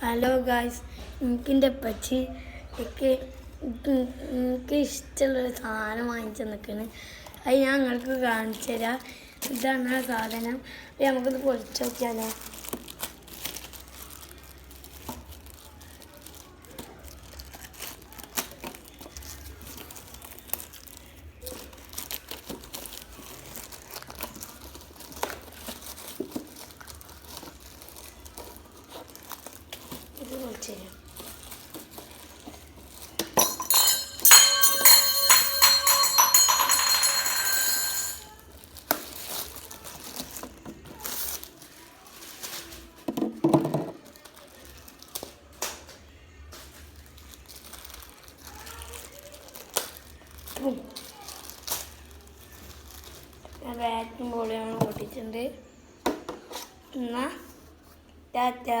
Hello guys എനിക്കെന്റെ പച്ചി എനിക്ക് എനിക്ക് ഇഷ്ടമുള്ളൊരു സാധനം വാങ്ങിച്ചു നിൽക്കുന്നു അത് ഞാൻ നിങ്ങൾക്ക് കാണിച്ചു തരാം ഇതാണ് ആ സാധനം. നമുക്കിത് പൊളിച്ചു നോക്കിയാലോ? പൊളിച്ചു തരാം ബാറ്റും ബോളിയാണ് പൊട്ടിച്ചിട്ടുണ്ട് എന്നാ ടാറ്റാ.